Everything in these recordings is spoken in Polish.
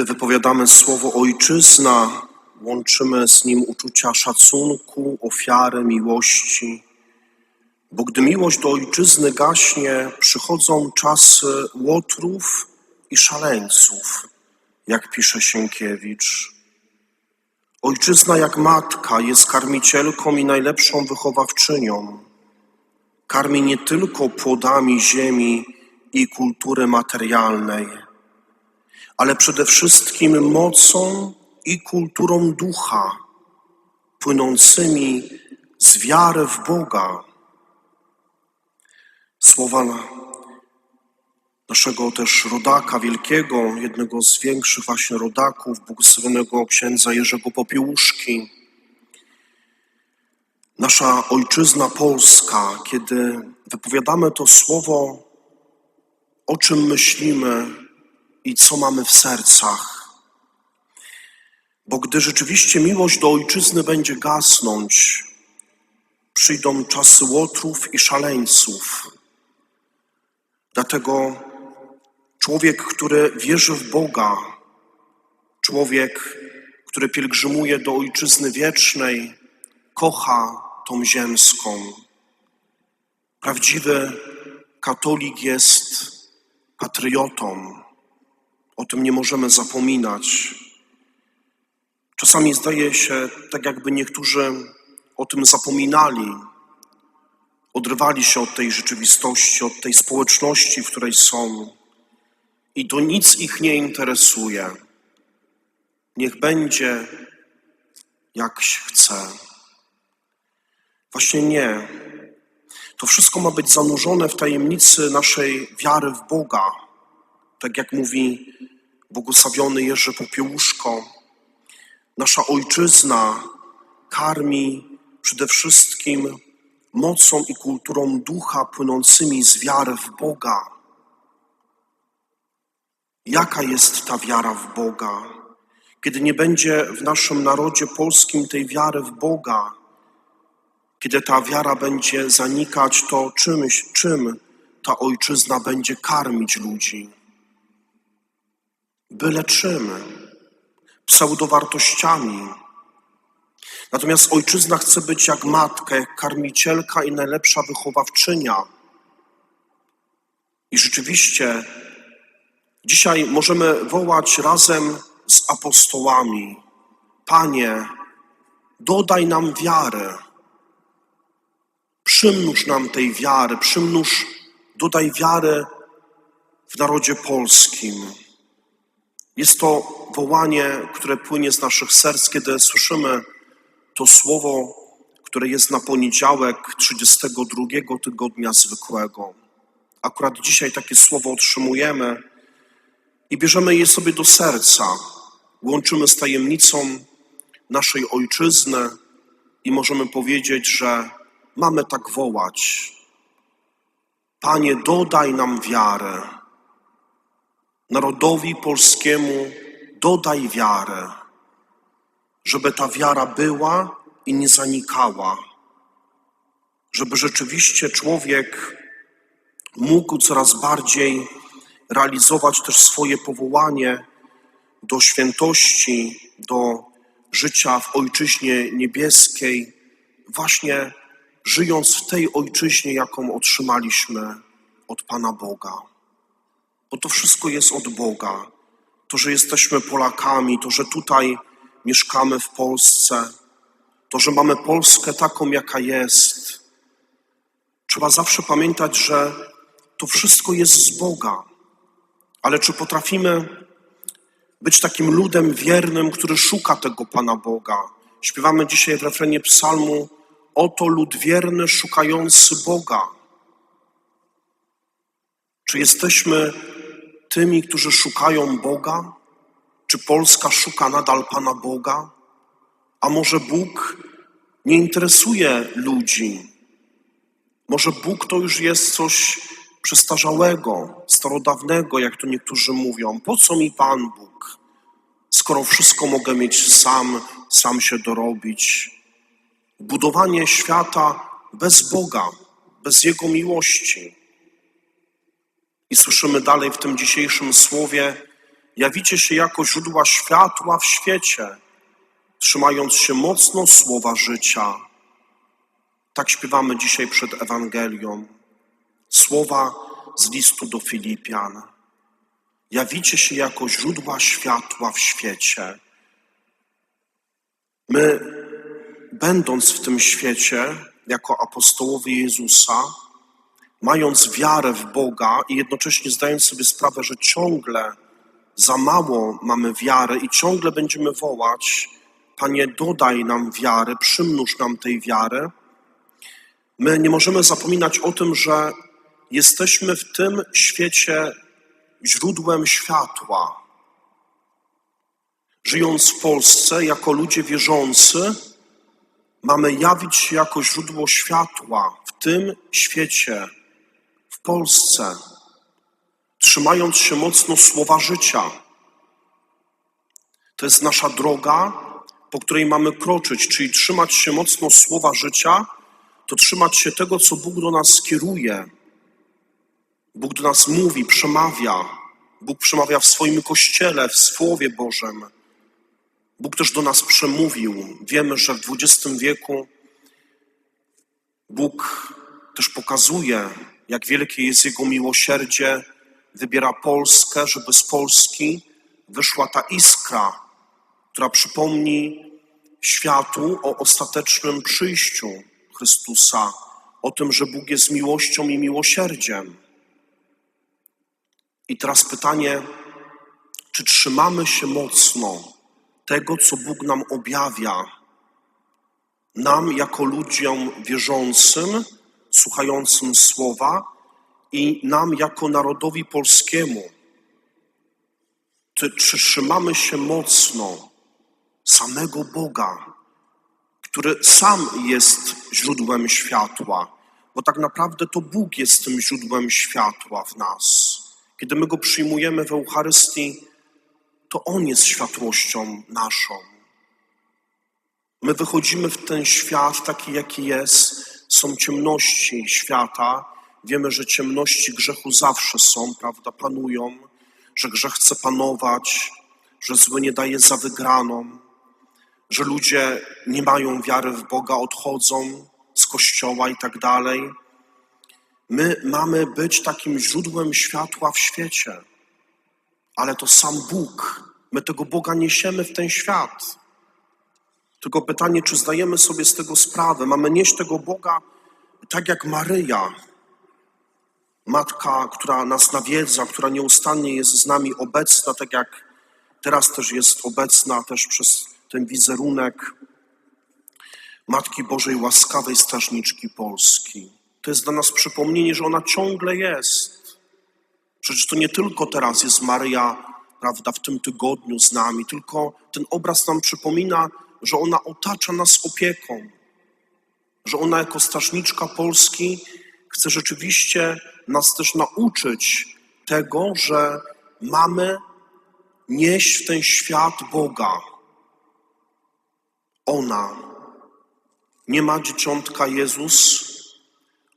Gdy wypowiadamy słowo ojczyzna, łączymy z nim uczucia szacunku, ofiary, miłości. Bo gdy miłość do ojczyzny gaśnie, przychodzą czasy łotrów i szaleńców, jak pisze Sienkiewicz. Ojczyzna jak matka jest karmicielką i najlepszą wychowawczynią. Karmi nie tylko płodami ziemi i kultury materialnej, ale przede wszystkim mocą i kulturą ducha, płynącymi z wiary w Boga. Słowa naszego też rodaka wielkiego, jednego z większych właśnie rodaków, błogosławionego księdza Jerzego Popiełuszki. Nasza ojczyzna Polska, kiedy wypowiadamy to słowo, o czym myślimy i co mamy w sercach. Bo gdy rzeczywiście miłość do ojczyzny będzie gasnąć, przyjdą czasy łotrów i szaleńców. Dlatego człowiek, który wierzy w Boga, człowiek, który pielgrzymuje do ojczyzny wiecznej, kocha tą ziemską. Prawdziwy katolik jest patriotą. O tym nie możemy zapominać. Czasami zdaje się, tak jakby niektórzy o tym zapominali, odrywali się od tej rzeczywistości, od tej społeczności, w której są, i to nic ich nie interesuje. Niech będzie jak się chce. Właśnie nie. To wszystko ma być zanurzone w tajemnicy naszej wiary w Boga. Tak jak mówi błogosławiony Jerzy Popiełuszko, nasza ojczyzna karmi przede wszystkim mocą i kulturą ducha płynącymi z wiary w Boga. Jaka jest ta wiara w Boga? Kiedy nie będzie w naszym narodzie polskim tej wiary w Boga, kiedy ta wiara będzie zanikać, to czymś, czym ta ojczyzna będzie karmić ludzi? Byle czym, pseudowartościami. Natomiast ojczyzna chce być jak matka, jak karmicielka i najlepsza wychowawczynia. I rzeczywiście dzisiaj możemy wołać razem z apostołami: Panie, dodaj nam wiary. Przymnóż nam tej wiary, przymnóż, dodaj wiary w narodzie polskim. Jest to wołanie, które płynie z naszych serc, kiedy słyszymy to słowo, które jest na poniedziałek 32 tygodnia zwykłego. Akurat dzisiaj takie słowo otrzymujemy i bierzemy je sobie do serca. Łączymy z tajemnicą naszej ojczyzny i możemy powiedzieć, że mamy tak wołać. Panie, dodaj nam wiarę. Narodowi polskiemu dodaj wiarę, żeby ta wiara była i nie zanikała, żeby rzeczywiście człowiek mógł coraz bardziej realizować też swoje powołanie do świętości, do życia w ojczyźnie niebieskiej, właśnie żyjąc w tej ojczyźnie, jaką otrzymaliśmy od Pana Boga. Bo to wszystko jest od Boga. To, że jesteśmy Polakami, to, że tutaj mieszkamy w Polsce, to, że mamy Polskę taką, jaka jest. Trzeba zawsze pamiętać, że to wszystko jest z Boga. Ale czy potrafimy być takim ludem wiernym, który szuka tego Pana Boga? Śpiewamy dzisiaj w refrenie psalmu Oto lud wierny szukający Boga. Czy jesteśmy tymi, którzy szukają Boga? Czy Polska szuka nadal Pana Boga? A może Bóg nie interesuje ludzi? Może Bóg to już jest coś przestarzałego, starodawnego, jak to niektórzy mówią. Po co mi Pan Bóg, skoro wszystko mogę mieć sam, sam się dorobić? Budowanie świata bez Boga, bez Jego miłości. I słyszymy dalej w tym dzisiejszym słowie, jawicie się jako źródła światła w świecie, trzymając się mocno słowa życia. Tak śpiewamy dzisiaj przed Ewangelią. Słowa z listu do Filipian. Jawicie się jako źródła światła w świecie. My, będąc w tym świecie, jako apostołowie Jezusa, mając wiarę w Boga i jednocześnie zdając sobie sprawę, że ciągle za mało mamy wiary i ciągle będziemy wołać, Panie, dodaj nam wiary, przymnóż nam tej wiary. My nie możemy zapominać o tym, że jesteśmy w tym świecie źródłem światła. Żyjąc w Polsce jako ludzie wierzący, mamy jawić się jako źródło światła w tym świecie, w Polsce, trzymając się mocno słowa życia. To jest nasza droga, po której mamy kroczyć, czyli trzymać się mocno słowa życia, to trzymać się tego, co Bóg do nas skieruje. Bóg do nas mówi, przemawia. Bóg przemawia w swoim kościele, w Słowie Bożym. Bóg też do nas przemówił. Wiemy, że w XX wieku Bóg też pokazuje, jak wielkie jest Jego miłosierdzie. Wybiera Polskę, żeby z Polski wyszła ta iskra, która przypomni światu o ostatecznym przyjściu Chrystusa, o tym, że Bóg jest miłością i miłosierdziem. I teraz pytanie, czy trzymamy się mocno tego, co Bóg nam objawia, nam jako ludziom wierzącym, słuchającym słowa i nam jako narodowi polskiemu. Czy, trzymamy się mocno samego Boga, który sam jest źródłem światła, bo tak naprawdę to Bóg jest tym źródłem światła w nas. Kiedy my go przyjmujemy w Eucharystii, to On jest światłością naszą. My wychodzimy w ten świat taki, jaki jest. Są ciemności świata. Wiemy, że ciemności grzechu zawsze są, prawda, panują, że grzech chce panować, że zły nie daje za wygraną, że ludzie nie mają wiary w Boga, odchodzą z kościoła i tak dalej. My mamy być takim źródłem światła w świecie, ale to sam Bóg. My tego Boga niesiemy w ten świat. Tylko pytanie, czy zdajemy sobie z tego sprawę? Mamy nieść tego Boga tak jak Maryja, matka, która nas nawiedza, która nieustannie jest z nami obecna, tak jak teraz też jest obecna też przez ten wizerunek Matki Bożej łaskawej strażniczki Polski. To jest dla nas przypomnienie, że ona ciągle jest. Przecież to nie tylko teraz jest Maryja, prawda, w tym tygodniu z nami, tylko ten obraz nam przypomina, że ona otacza nas opieką, że ona jako strażniczka Polski chce rzeczywiście nas też nauczyć tego, że mamy nieść w ten świat Boga. Ona nie ma dzieciątka Jezus,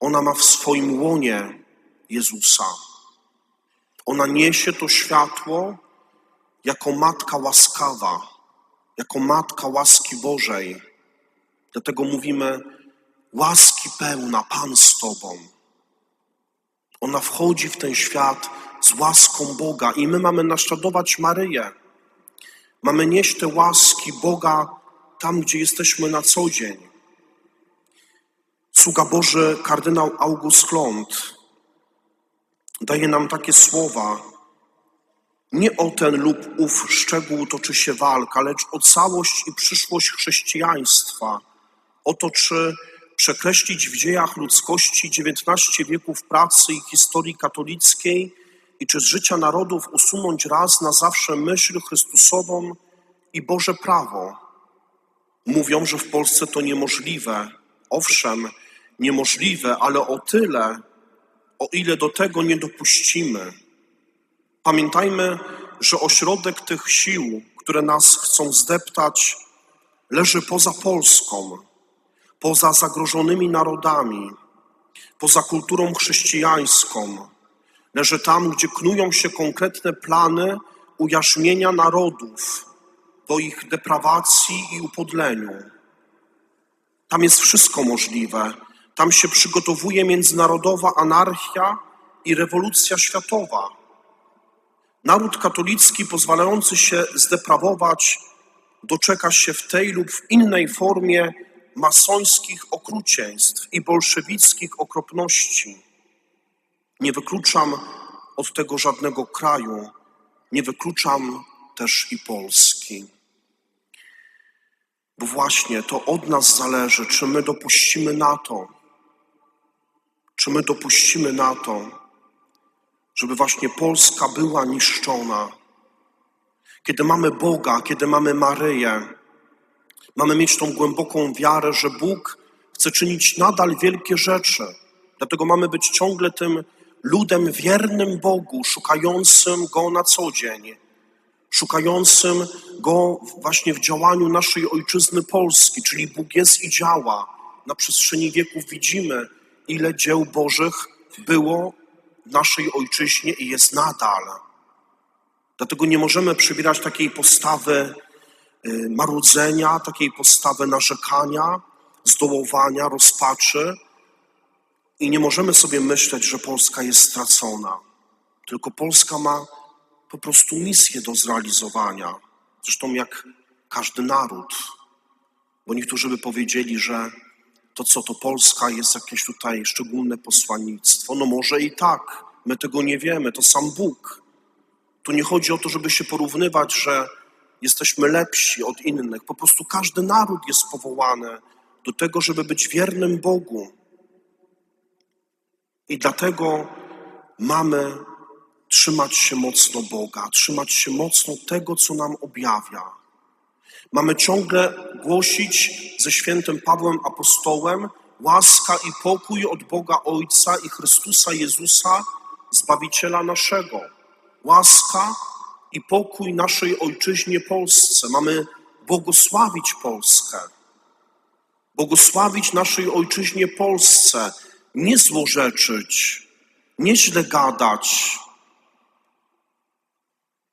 ona ma w swoim łonie Jezusa. Ona niesie to światło jako matka łaskawa, jako matka łaski Bożej. Dlatego mówimy, łaski pełna, Pan z Tobą. Ona wchodzi w ten świat z łaską Boga i my mamy naśladować Maryję. Mamy nieść te łaski Boga tam, gdzie jesteśmy na co dzień. Sługa Boży, kardynał August Klont, daje nam takie słowa. Nie o ten lub ów szczegół toczy się walka, lecz o całość i przyszłość chrześcijaństwa. O to, czy przekreślić w dziejach ludzkości XIX wieków pracy i historii katolickiej i czy z życia narodów usunąć raz na zawsze myśl Chrystusową i Boże prawo. Mówią, że w Polsce to niemożliwe. Owszem, niemożliwe, ale o tyle, o ile do tego nie dopuścimy. Pamiętajmy, że ośrodek tych sił, które nas chcą zdeptać, leży poza Polską, poza zagrożonymi narodami, poza kulturą chrześcijańską. Leży tam, gdzie knują się konkretne plany ujarzmienia narodów, do ich deprawacji i upodleniu. Tam jest wszystko możliwe. Tam się przygotowuje międzynarodowa anarchia i rewolucja światowa. Naród katolicki pozwalający się zdeprawować doczeka się w tej lub w innej formie masońskich okrucieństw i bolszewickich okropności. Nie wykluczam od tego żadnego kraju, nie wykluczam też i Polski. Bo właśnie to od nas zależy, czy my dopuścimy na to, czy my dopuścimy na to, żeby właśnie Polska była niszczona. Kiedy mamy Boga, kiedy mamy Maryję, mamy mieć tą głęboką wiarę, że Bóg chce czynić nadal wielkie rzeczy. Dlatego mamy być ciągle tym ludem wiernym Bogu, szukającym Go na co dzień, szukającym Go właśnie w działaniu naszej ojczyzny Polski, czyli Bóg jest i działa. Na przestrzeni wieków widzimy, ile dzieł Bożych było naszej ojczyźnie i jest nadal. Dlatego nie możemy przybierać takiej postawy y, marudzenia, takiej postawy narzekania, zdołowania, rozpaczy i nie możemy sobie myśleć, że Polska jest stracona. Tylko Polska ma po prostu misję do zrealizowania. Zresztą jak każdy naród. Bo niektórzy by powiedzieli, że to co to Polska jest jakieś tutaj szczególne posłannictwo. No może i tak, my tego nie wiemy, to sam Bóg. Tu nie chodzi o to, żeby się porównywać, że jesteśmy lepsi od innych. Po prostu każdy naród jest powołany do tego, żeby być wiernym Bogu. I dlatego mamy trzymać się mocno Boga, trzymać się mocno tego, co nam objawia. Mamy ciągle głosić ze świętym Pawłem Apostołem łaska i pokój od Boga Ojca i Chrystusa Jezusa, Zbawiciela naszego. Łaska i pokój naszej ojczyźnie Polsce. Mamy błogosławić Polskę. Błogosławić naszej ojczyźnie Polsce. Nie złorzeczyć, nie źle gadać,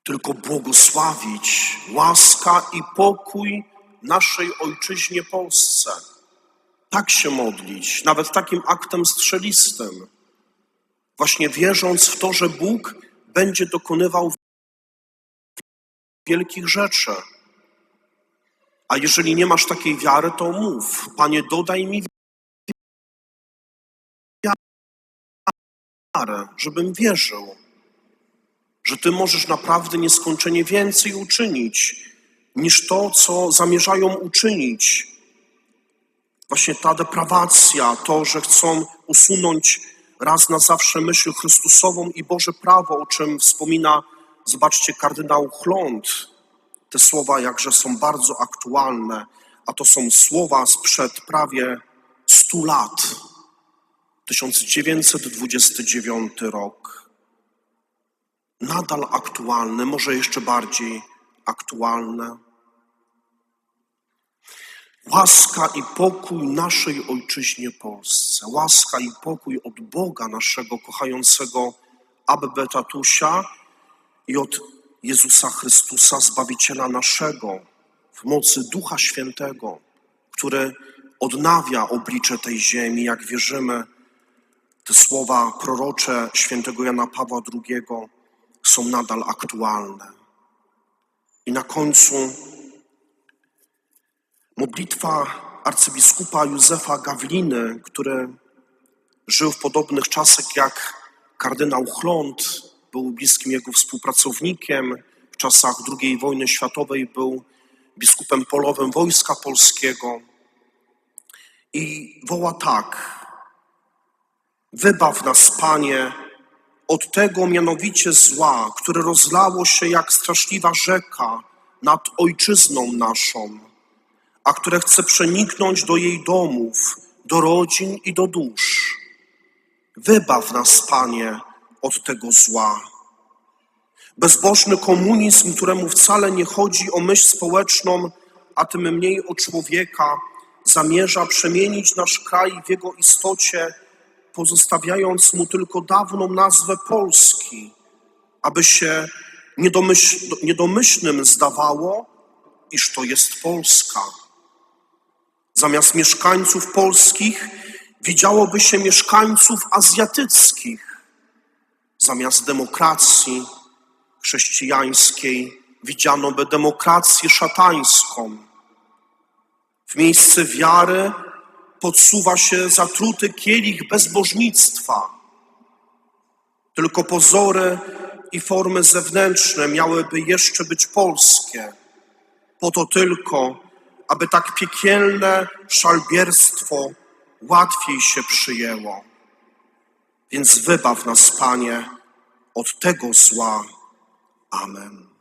tylko błogosławić łaska i pokój naszej ojczyźnie Polsce. Tak się modlić, nawet takim aktem strzelistym, właśnie wierząc w to, że Bóg będzie dokonywał wielkich rzeczy. A jeżeli nie masz takiej wiary, to mów, Panie, dodaj mi wiarę, żebym wierzył że Ty możesz naprawdę nieskończenie więcej uczynić niż to, co zamierzają uczynić. Właśnie ta deprawacja, to, że chcą usunąć raz na zawsze myśl Chrystusową i Boże prawo, o czym wspomina, zobaczcie, kardynał Chląd. Te słowa jakże są bardzo aktualne, a to są słowa sprzed prawie 100 lat. 1929 rok nadal aktualne, może jeszcze bardziej aktualne. Łaska i pokój naszej ojczyźnie Polsce, łaska i pokój od Boga naszego kochającego Abbe Tatusia i od Jezusa Chrystusa, Zbawiciela naszego, w mocy Ducha Świętego, który odnawia oblicze tej ziemi, jak wierzymy, te słowa prorocze świętego Jana Pawła II są nadal aktualne. I na końcu modlitwa arcybiskupa Józefa Gawliny, który żył w podobnych czasach jak kardynał Chląd, był bliskim jego współpracownikiem. W czasach II wojny światowej był biskupem polowym Wojska Polskiego. I woła tak: Wybaw nas, Panie, od tego mianowicie zła, które rozlało się jak straszliwa rzeka nad ojczyzną naszą, a które chce przeniknąć do jej domów, do rodzin i do dusz. Wybaw nas, Panie, od tego zła. Bezbożny komunizm, któremu wcale nie chodzi o myśl społeczną, a tym mniej o człowieka, zamierza przemienić nasz kraj w jego istocie pozostawiając mu tylko dawną nazwę Polski, aby się niedomyśl, niedomyślnym zdawało, iż to jest Polska. Zamiast mieszkańców polskich widziałoby się mieszkańców azjatyckich. Zamiast demokracji chrześcijańskiej widziano by demokrację szatańską. W miejsce wiary podsuwa się zatruty kielich bezbożnictwa. Tylko pozory i formy zewnętrzne miałyby jeszcze być polskie. Po to tylko, aby tak piekielne szalbierstwo łatwiej się przyjęło. Więc wybaw nas, Panie, od tego zła. Amen.